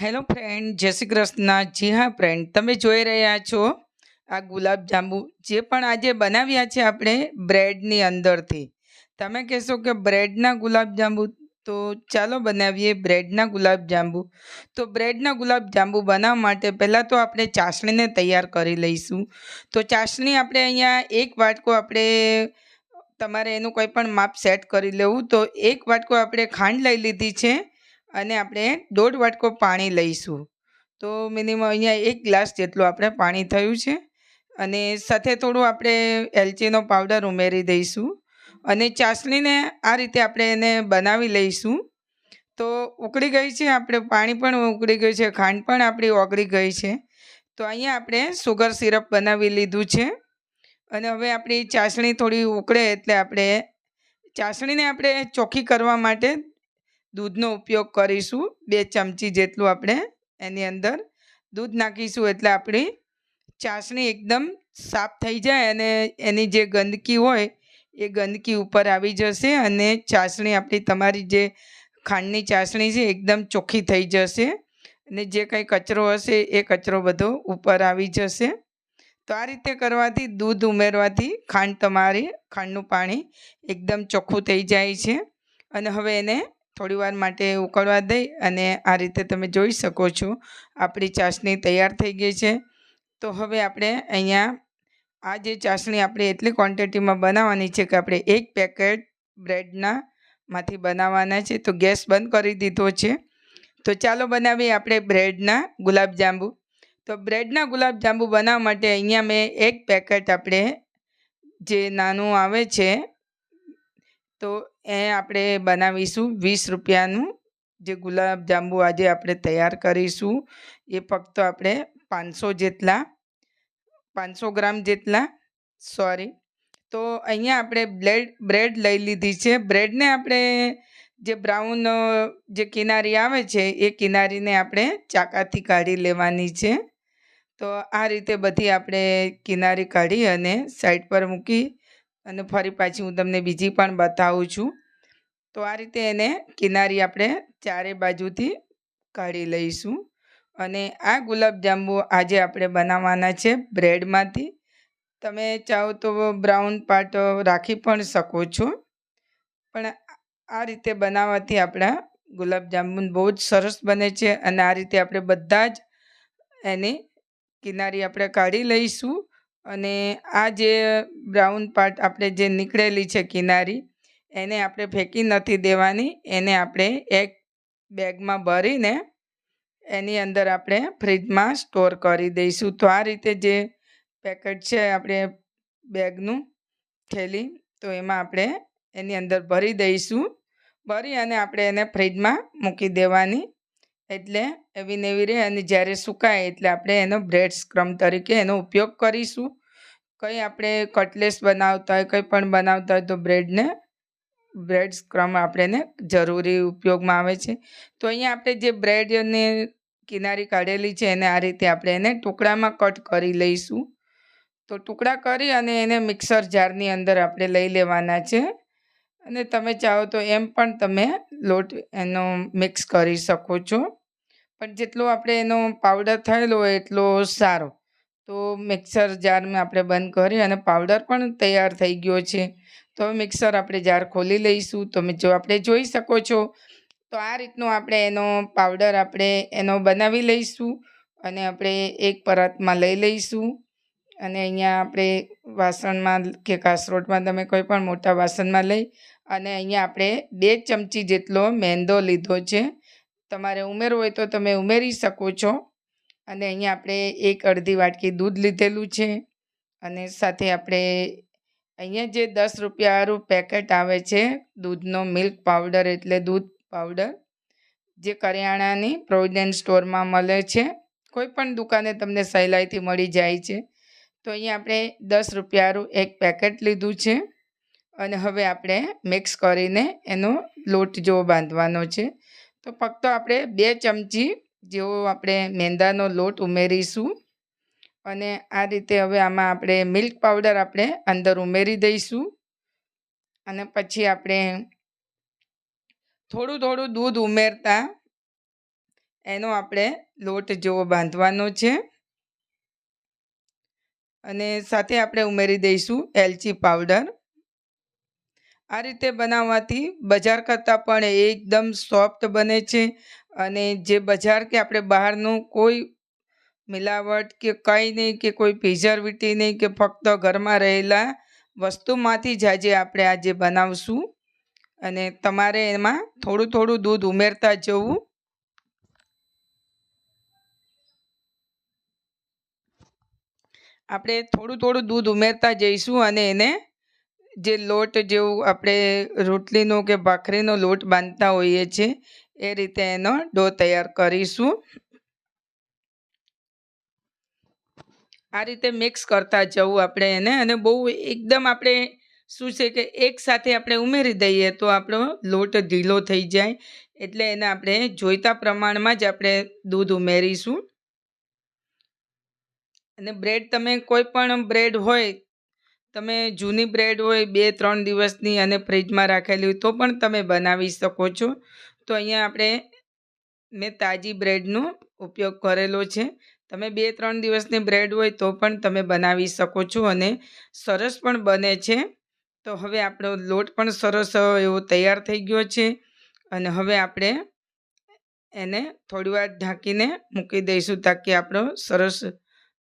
Hello friend, જય શ્રી કૃષ્ણ. જી હા friend, તમે જોઈ રહ્યા છો આ ગુલાબ જાંબુ, જે પણ આજે બનાવ્યા છે આપણે બ્રેડની અંદરથી. તમે કહેશો કે બ્રેડના ગુલાબ જાંબુ? તો ચાલો બનાવીએ બ્રેડના ગુલાબ જાંબુ. તો બ્રેડના ગુલાબ જાંબુ બનાવવા માટે પહેલાં તો આપણે ચાસણીને તૈયાર કરી લઈશું. તો ચાસણી આપણે અહીંયા એક વાટકો આપણે, તમારે એનું કોઈ પણ માપ સેટ કરી લેવું. તો એક વાટકો આપણે ખાંડ લઈ લીધી છે. અને આપણે દોઢ વાટકો પાણી લઈશું. તો મિનિમમ અહીંયા એક ગ્લાસ જેટલું આપણે પાણી થયું છે. અને સાથે થોડું આપણે એલચીનો પાવડર ઉમેરી દઈશું. અને ચાસણીને આ રીતે આપણે એને બનાવી લઈશું. તો ઉકળી ગઈ છે, આપણે પાણી પણ ઉકળી ગયું છે, ખાંડ પણ આપણી ઓગળી ગઈ છે. તો અહીંયા આપણે સુગર સિરપ બનાવી લીધું છે. અને હવે આપણી ચાસણી થોડી ઉકળે એટલે આપણે ચાસણીને આપણે ચોખ્ખી કરવા માટે દૂધનો ઉપયોગ કરીશું, બે ચમચી જેટલું આપણે એની અંદર દૂધ નાખીશું એટલે આપણી ચાસણી એકદમ સાફ થઈ જાય અને એની જે ગંદકી હોય એ ગંદકી ઉપર આવી જશે અને ચાસણી આપણી તમારી જે ખાંડની ચાસણી છે એકદમ ચોખ્ખી થઈ જશે અને જે કંઈ કચરો હશે એ કચરો બધો ઉપર આવી જશે. તો આ રીતે કરવાથી દૂધ ઉમેરવાથી ખાંડ તમારી ખાંડનું પાણી એકદમ ચોખ્ખું થઈ જાય છે અને હવે એને થોડી વાર માટે ઉકળવા દઈ અને આ રીતે તમે જોઈ શકો છો, આપણી ચાસણી તૈયાર થઈ ગઈ છે. તો હવે આપણે અહીંયા આ જે ચાસણી આપણે એટલી ક્વોન્ટિટીમાં બનાવવાની છે કે આપણે એક પેકેટ બ્રેડના માંથી બનાવવાના છે. તો ગેસ બંધ કરી દીધો છે. તો ચાલો બનાવીએ આપણે બ્રેડના ગુલાબજાંબુ તો બ્રેડના ગુલાબજાંબુ બનાવવા માટે અહીંયા મેં એક પેકેટ આપણે જે નાનું આવે છે, તો એ આપણે બનાવીશું વીસ રૂપિયાનું જે ગુલાબજાંબુ આજે આપણે તૈયાર કરીશું. એ ફક્ત આપણે પાંચસો જેટલા, પાંચસો ગ્રામ જેટલા, સોરી. તો અહીંયા આપણે બ્લેડ, બ્રેડ લઈ લીધી છે. બ્રેડને આપણે જે બ્રાઉન, જે કિનારી આવે છે, એ કિનારીને આપણે ચાકાથી કાઢી લેવાની છે. તો આ રીતે બધી આપણે કિનારી કાઢી અને સાઈડ પર મૂકી અને ફરી પાછી હું તમને બીજી પણ બતાવું છું. તો આ રીતે એને કિનારી આપણે ચારે બાજુથી કાઢી લઈશું. અને આ ગુલાબજાંબુ આજે આપણે બનાવવાના છે બ્રેડમાંથી. તમે ચાહો તો બ્રાઉન પાર્ટ રાખી પણ શકો છો. પણ આ રીતે બનાવવાથી આપણા ગુલાબજાંબુ બહુ જ સરસ બને છે અને આ રીતે આપણે બધા જ એની કિનારી આપણે કાઢી લઈશું. અને આ જે બ્રાઉન પાર્ટ આપણે જે નીકળેલી છે કિનારી, એને આપણે ફેંકી નથી દેવાની. એને આપણે એક બેગમાં ભરીને એની અંદર આપણે ફ્રીજમાં સ્ટોર કરી દઈશું. તો આ રીતે જે પેકેટ છે આપણે બેગનું થેલી, તો એમાં આપણે એની અંદર ભરી દઈશું. ભરી અને આપણે એને ફ્રીજમાં મૂકી દેવાની. એટલે એવી ને રહે અને જ્યારે સુકાય એટલે આપણે એનો બ્રેડ સ્ક્રમ તરીકે એનો ઉપયોગ કરીશું. કંઈ આપણે કટલેસ બનાવતા હોય, કંઈ પણ બનાવતા હોય તો બ્રેડને, બ્રેડ સ્ક્રમ આપણે જરૂરી ઉપયોગમાં આવે છે. તો અહીંયા આપણે જે બ્રેડને કિનારી કાઢેલી છે એને આ રીતે આપણે એને ટુકડામાં કટ કરી લઈશું. તો ટુકડા કરી અને એને મિક્સર જારની અંદર આપણે લઈ લેવાના છે. અને તમે ચાહો તો એમ પણ તમે લોટ એનો મિક્સ કરી શકો છો. પણ જેટલો આપણે એનો પાવડર થયેલો હોય એટલો સારો. તો મિક્સર જારમાં આપણે બંધ કરી અને પાવડર પણ તૈયાર થઈ ગયો છે. તો મિક્સર આપણે જાર ખોલી લઈશું. તમે જો આપણે જોઈ શકો છો. તો આ રીતનો આપણે એનો પાવડર આપણે એનો બનાવી લઈશું અને આપણે એક પરતમાં લઈ લઈશું. અને અહીંયા આપણે વાસણમાં કે કાસરોટમાં તમે કોઈ પણ મોટા વાસણમાં લઈ અને અહીંયા આપણે બે ચમચી જેટલો મેંદો લીધો છે. તમારે ઉમેરવો હોય તો તમે ઉમેરી શકો છો. અને અહીંયા આપણે એક અડધી વાટકી દૂધ લીધેલું છે. અને સાથે આપણે અહીંયા જે દસ રૂપિયાવાળું પેકેટ આવે છે, દૂધનો મિલ્ક પાવડર એટલે દૂધ પાવડર, જે કરિયાણાની પ્રોવિડન્ટ સ્ટોરમાં મળે છે. કોઈ પણ દુકાને તમને સહેલાઈથી મળી જાય છે. તો અહીંયા આપણે દસ રૂપિયાનું એક પેકેટ લીધું છે. અને હવે આપણે મિક્સ કરીને એનો લોટ જેવો બાંધવાનો છે, તો ફક્ત આપણે બે ચમચી જેવો આપણે મેંદાનો લોટ ઉમેરીશું અને આ રીતે હવે આમાં આપણે મિલ્ક પાવડર આપણે અંદર ઉમેરી દઈશું અને પછી આપણે થોડું થોડું દૂધ ઉમેરતા એનો આપણે લોટ જેવો બાંધવાનો છે અને સાથે આપણે ઉમેરી દઈશું એલચી પાવડર. આ રીતે બનાવવાથી બજાર કરતાં પણ એકદમ સોફ્ટ બને છે અને જે બજાર કે આપણે બહારનું કોઈ મિલાવટ કે કંઈ નહીં કે કોઈ પ્રિઝર્વેટિવ નહીં કે ફક્ત ઘરમાં રહેલા વસ્તુમાંથી જ આજે આપણે આજે બનાવશું અને તમારે એમાં થોડું થોડું દૂધ ઉમેરતા જવું. આપણે થોડું થોડું દૂધ ઉમેરતા જઈશું અને એને જે લોટ જેવું આપણે રોટલીનો કે ભાખરીનો લોટ બાંધતા હોઈએ છીએ, એ રીતે એનો ડો તૈયાર કરીશું. આ રીતે મિક્સ કરતા જવું આપણે એને અને બહુ એકદમ આપણે શું છે કે એક સાથે આપણે ઉમેરી દઈએ તો આપણો લોટ ઢીલો થઈ જાય, એટલે એને આપણે જોઈતા પ્રમાણમાં જ આપણે દૂધ ઉમેરીશું. અને બ્રેડ, તમે કોઈ પણ બ્રેડ હોય તમે જૂની બ્રેડ હોય બે, ત્રણ દિવસની અને ફ્રીજમાં રાખેલી હોય તો પણ તમે બનાવી શકો છો. તો અહીંયા આપણે મેં તાજી બ્રેડનો ઉપયોગ કરેલો છે. તમે બે, ત્રણ દિવસની બ્રેડ હોય તો પણ તમે બનાવી શકો છો અને સરસ પણ બને છે. તો હવે આપણો લોટ પણ સરસ એવો તૈયાર થઈ ગયો છે. અને હવે આપણે એને થોડીવાર ઢાંકીને મૂકી દઈશું તાકી આપણો સરસ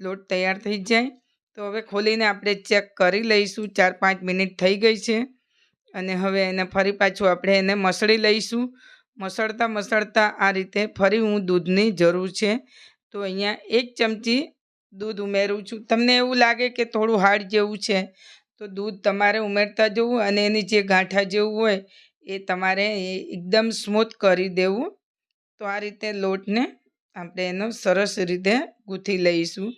લોટ તૈયાર થઈ જાય. તો હવે ખોલીને આપણે ચેક કરી લઈશું. ચાર પાંચ મિનિટ થઈ ગઈ છે અને હવે એને ફરી પાછું આપણે એને મસળી લઈશું. મસળતા મસળતા આ રીતે ફરી હું દૂધની જરૂર છે. તો અહીંયા એક ચમચી દૂધ ઉમેરું છું. તમને એવું લાગે કે થોડું હાર્ડ જેવું છે, તો દૂધ તમારે ઉમેરતા જવું અને એની જે ગાંઠા જેવું હોય એ તમારે એકદમ સ્મૂથ કરી દેવું. તો આ રીતે લોટને આપણે એનો સરસ રીતે ગૂંથી લઈશું.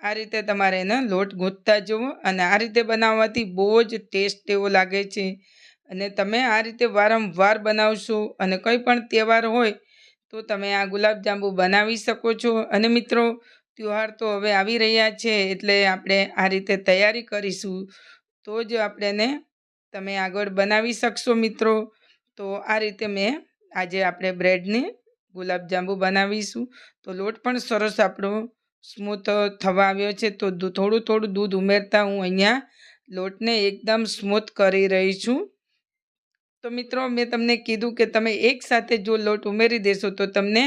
આ રીતે તમારે એને લોટ ગૂંથતા જુઓ અને આ રીતે બનાવવાથી બહુ જ ટેસ્ટ એવો લાગે છે. અને તમે આ રીતે વારંવાર બનાવશો અને કંઈ પણ તહેવાર હોય તો તમે આ ગુલાબજાંબુ બનાવી શકો છો. અને મિત્રો તહેવાર તો હવે આવી રહ્યા છે એટલે આપણે આ રીતે તૈયારી કરીશું. તો જ આપણે તમે આગળ બનાવી શકશો મિત્રો. તો આ રીતે મેં આજે આપણે બ્રેડને ગુલાબજાંબુ બનાવીશું. તો લોટ પણ સરસ આપણો સ્મૂથ થવા આવ્યો છે, તો થોડું થોડું દૂધ ઉમેરતા હું અહીંયા લોટને એકદમ સ્મૂથ કરી રહી છું. તો મિત્રો, મેં તમને કીધું કે તમે એકસાથે જો લોટ ઉમેરી દેશો, તો તમને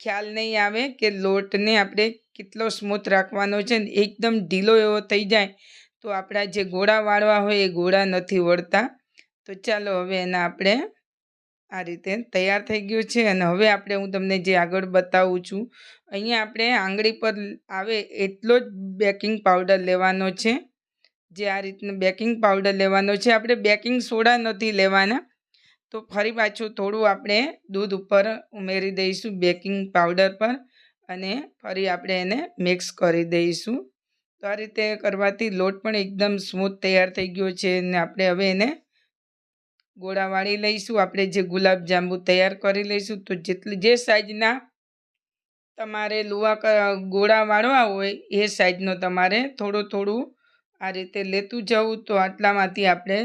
ખ્યાલ નહીં આવે કે લોટને આપણે કેટલો સ્મૂથ રાખવાનો છે એકદમ ઢીલો એવો થઈ જાય. તો આપણા જે ગોળા વાળવા હોય એ ગોળા નથી વળતા. તો ચાલો હવે એના આપણે આ રીતે તૈયાર થઈ ગયું છે અને હવે આપણે હું તમને જે આગળ બતાવું છું, અહીંયા આપણે આંગળી પર આવે એટલો જ બેકિંગ પાવડર લેવાનો છે. જે આ રીતનું બેકિંગ પાવડર લેવાનો છે. આપણે બેકિંગ સોડા નથી લેવાના. તો ફરી પાછું થોડું આપણે દૂધ ઉપર ઉમેરી દઈશું બેકિંગ પાવડર પર અને ફરી આપણે એને મિક્સ કરી દઈશું. તો આ રીતે કરવાથી લોટ પણ એકદમ સ્મૂથ તૈયાર થઈ ગયો છે અને આપણે હવે એને ગોળા વાળી લઈશું. આપણે જે ગુલાબ જાંબુ તૈયાર કરી લઈશું. તો જેટલી જે સાઈઝના તમારે લુવા ગોળા વાળવા હોય, એ સાઈઝનો તમારે થોડું થોડું આ રીતે લેતું જવું. તો આટલામાંથી આપણે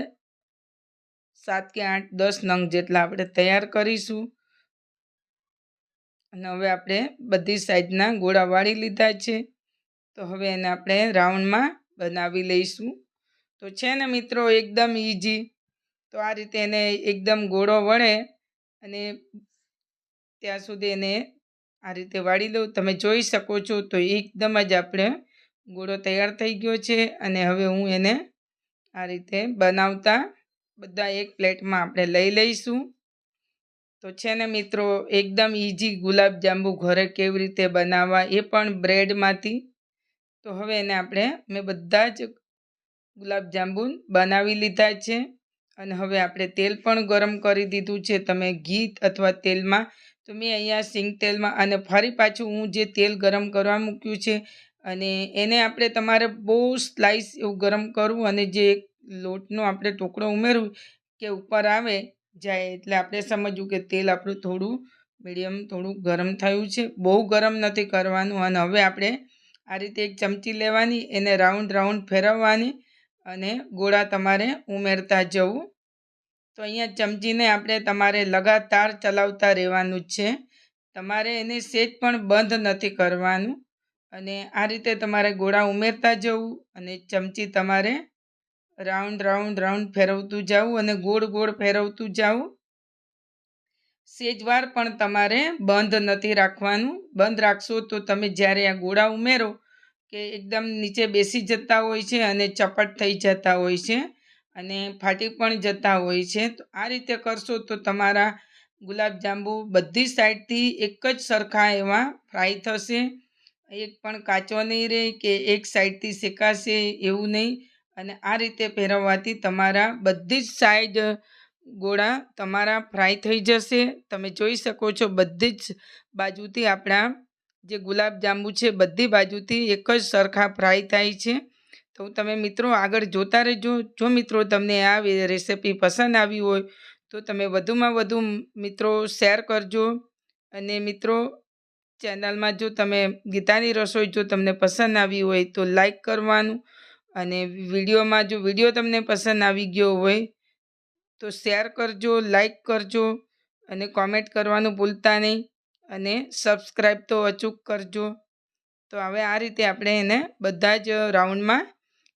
સાત કે આઠ, દસ નંગ જેટલા આપણે તૈયાર કરીશું. અને હવે આપણે બધી સાઈઝના ગોળા વાળી લીધા છે. તો હવે એને આપણે રાઉન્ડમાં બનાવી લઈશું. તો છે ને મિત્રો, એકદમ ઇઝી તો આ રીતે એને એકદમ ગોળો વળે અને ત્યાં સુધી એને આ રીતે વાળી લઉં તમે જોઈ શકો છો તો એકદમ જ આપણે ગોળો તૈયાર થઈ ગયો છે અને હવે હું એને આ રીતે બનાવતા બધા એક પ્લેટમાં આપણે લઈ લઈશું. તો છે ને મિત્રો, એકદમ ઇઝી ગુલાબજાંબુ ઘરે કેવી રીતે બનાવવા એ પણ બ્રેડમાંથી. તો હવે એને આપણે મેં બધા જ ગુલાબજાંબુ બનાવી લીધા છે. અને હવે આપણે તેલ પણ ગરમ કરી દીધું છે. તમે ઘી અથવા તેલમાં, તો મેં અહીંયા સિંગ તેલમાં અને ફરી પાછું હું જે તેલ ગરમ કરવા મૂક્યું છે અને એને આપણે તમારે બહુ સ્લાઇસ એવું ગરમ કરવું અને જે લોટનો આપણે ટુકડો ઉમેરવું કે ઉપર આવે જાય એટલે આપણે સમજવું કે તેલ આપણું થોડું મીડિયમ, થોડું ગરમ થયું છે. બહુ ગરમ નથી કરવાનું અને હવે આપણે આ રીતે એક ચમચી લેવાની, એને રાઉન્ડ રાઉન્ડ ફેરવવાની અને ગોળા તમારે ઉમેરતા જવું. તો અહીંયા ચમચીને આપણે તમારે લગાતાર ચલાવતા રહેવાનું છે. તમારે એને સેજ પણ બંધ નથી કરવાનું. અને આ રીતે તમારે ગોળા ઉમેરતા જવું અને ચમચી તમારે રાઉન્ડ રાઉન્ડ રાઉન્ડ ફેરવતું જવું અને ગોળ ગોળ ફેરવતું જવું. સેજવાર પણ તમારે બંધ નથી રાખવાનું. બંધ રાખશો તો તમે જ્યારે આ ગોળા ઉમેરો કે એકદમ નીચે બેસી જતા હોય છે અને ચપટ થઈ જતા હોય છે અને ફાટી પણ જતા હોય છે. તો આ રીતે કરશો તો તમારા ગુલાબજાંબુ બધી સાઈડથી એક જ સરખા એવા ફ્રાય થશે. એક પણ કાચો નહીં રહે કે એક સાઈડથી શેકાશે એવું નહીં. અને આ રીતે ફેરવવાથી તમારા બધી જ સાઈડ ગોળા તમારા ફ્રાય થઈ જશે. તમે જોઈ શકો છો બધી જ બાજુથી આપણા જે ગુલાબજાંબુ છે, બધી બાજુથી એક જ સરખા ફ્રાય થાય છે. તો તમે મિત્રો આગળ જોતા રહેજો. જો મિત્રો તમને આ રેસીપી પસંદ આવી હોય, તો તમે વધુમાં વધુ મિત્રો શેર કરજો. અને મિત્રો, ચેનલમાં જો તમે ગીતાની રસોઈ જો તમને પસંદ આવી હોય, તો લાઈક કરવાનું. અને વિડીયોમાં જો વીડિયો તમને પસંદ આવી ગયો હોય, તો શેર કરજો, લાઈક કરજો. અને કોમેન્ટ કરવાનું ભૂલતા નહીં. અને સબસ્ક્રાઈબ તો અચૂક કરજો. તો હવે આ રીતે આપણે એને બધા જ રાઉન્ડમાં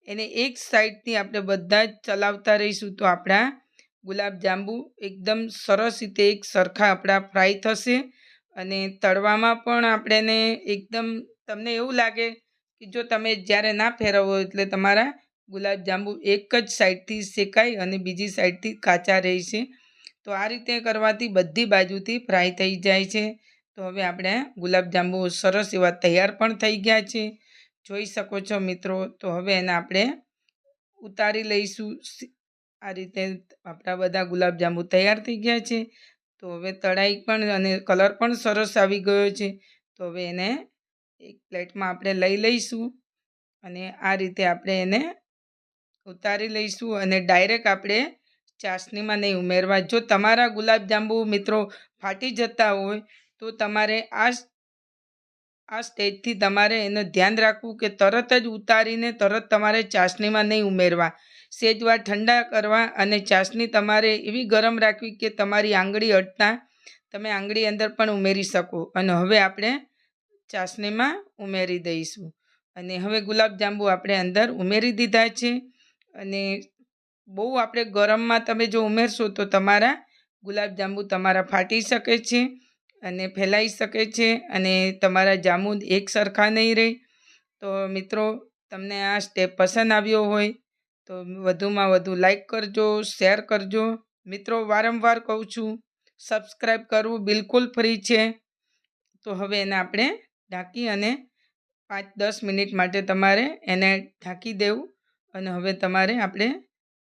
એને એક સાઈડથી આપણે બધા જ ચલાવતા રહીશું તો આપણા ગુલાબજાંબુ એકદમ સરસ રીતે એક સરખા આપણા ફ્રાય થશે અને તળવામાં પણ આપણે એકદમ તમને એવું લાગે કે જો તમે જ્યારે ના ફેરવો એટલે તમારા ગુલાબજાંબુ એક જ સાઈડથી શેકાય અને બીજી સાઈડથી કાચા રહેશે. તો આ રીતે કરવાથી બધી બાજુથી ફ્રાય થઈ જાય છે. તો હવે આપણે ગુલાબજાંબુ સરસ એવા તૈયાર પણ થઈ ગયા છે. જોઈ શકો છો મિત્રો, તો હવે એને આપણે ઉતારી લઈશું. આ રીતે આપણા બધા ગુલાબજાંબુ તૈયાર થઈ ગયા છે. તો હવે તળાઈ પણ અને કલર પણ સરસ આવી ગયો છે. તો હવે એને એક પ્લેટમાં આપણે લઈ લઈશું અને આ રીતે આપણે એને ઉતારી લઈશું અને ડાયરેક્ટ આપણે ચાસણીમાં નહીં ઉમેરવા. જો તમારા ગુલાબજાંબુ મિત્રો ફાટી જતા હોય તો તમારે આ આ સ્ટેજથી તમારે એનું ધ્યાન રાખવું કે તરત જ ઉતારીને તરત તમારે ચાસણીમાં નહીં ઉમેરવા. સેજવા ઠંડા કરવા અને ચાસણી તમારે એવી ગરમ રાખવી કે તમારી આંગળી અડતા તમે આંગળી અંદર પણ ઉમેરી શકો. અને હવે આપણે ચાસણીમાં ઉમેરી દઈશું. અને હવે ગુલાબજાંબુ આપણે અંદર ઉમેરી દીધા છે. અને બહુ આપણે ગરમમાં તમે જો ઉમેરશો તો તમારા ગુલાબજાંબુ તમારા ફાટી શકે છે. અને ફેલાઈ શકે છે અને તમારા જામુન એક સરખા નહીં રહે. તો મિત્રો, તમને આ સ્ટેપ પસંદ આવ્યો હોય તો વધુમાં વધુ લાઈક કરજો શેર કરજો. મિત્રો, વારંવાર કહું છું સબસ્ક્રાઈબ કરવું બિલકુલ ફ્રી છે. તો હવે એને આપણે ઢાંકી અને પાંચ દસ મિનિટ માટે તમારે એને ઢાંકી દેવું અને હવે તમારે આપણે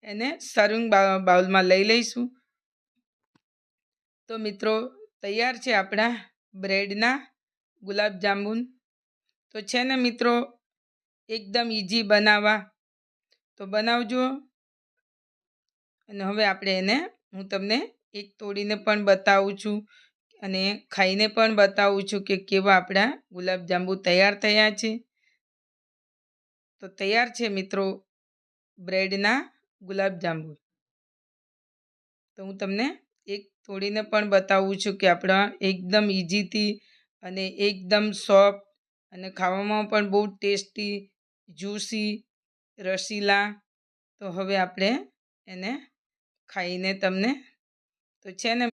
એને સર્વિંગ બાઉલમાં લઈ લઈશું. તો મિત્રો તૈયાર છે આપણા બ્રેડના ગુલાબજાંબુ તો છે ને મિત્રો, એકદમ ઇઝી બનાવવા. તો બનાવજો. અને હવે આપણે એને, હું તમને એક તોડીને પણ બતાવું છું. અને ખાઈને પણ બતાવું છું કે કેવા આપણા ગુલાબજાંબુ તૈયાર થયા છે. તો તૈયાર છે મિત્રો, બ્રેડના ગુલાબજાંબુ તો હું તમને તોડીને પણ બતાવું છું કે આપણા એકદમ ઇઝીથી અને એકદમ સોફ્ટ અને ખાવામાં પણ બહુ ટેસ્ટી, જ્યુસી, રસીલા, તો હવે આપણે એને ખાઈને તમને તો છે ને